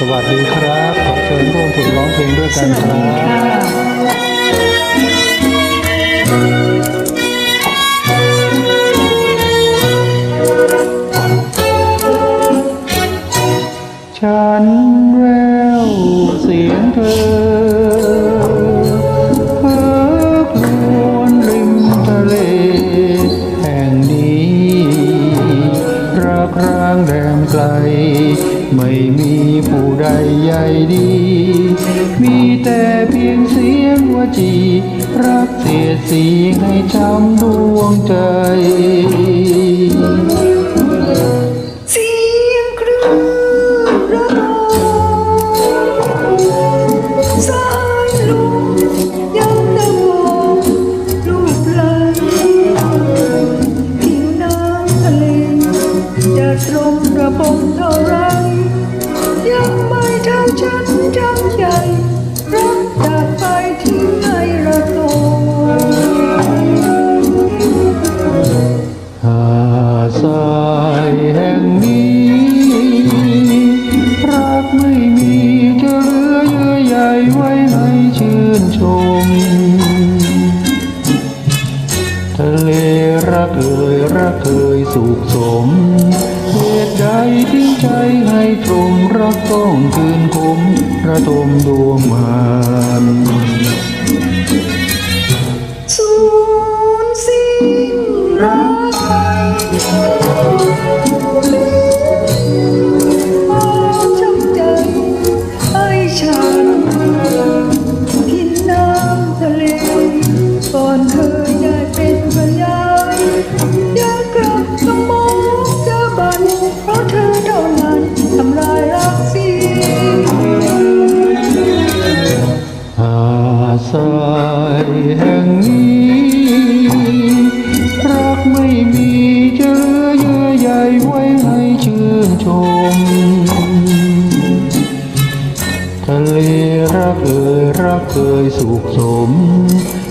สวัสดีครับ ขอเชิญร่วมฝึกร้องเพลงด้วยกันครับฉันแววเสียงเธอเพ้อครวญริมทะเลแห่งนี้รักร้างแดนไกล ไม่มีผู้ใดใหญ่ดี มีแต่เพียงเสียงว่าจี รักเสียสีให้ช้ำดวงใจ รักเคยสุขสมเหตุใดทิ้งใจให้ตรมรักต้องคืนคมระดมดวงมานสูญสิ้นรักไป ดทรายแห่งนี้รักไม่มีเหลือเยื่อใยไว้ให้ชื่นชมทะเลรักเอ่ยรักเคยสุขสม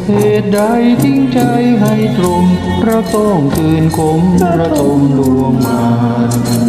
เหตุใดทิ้งใจให้ตรงรักต้องคืนคมระทมดวงมาน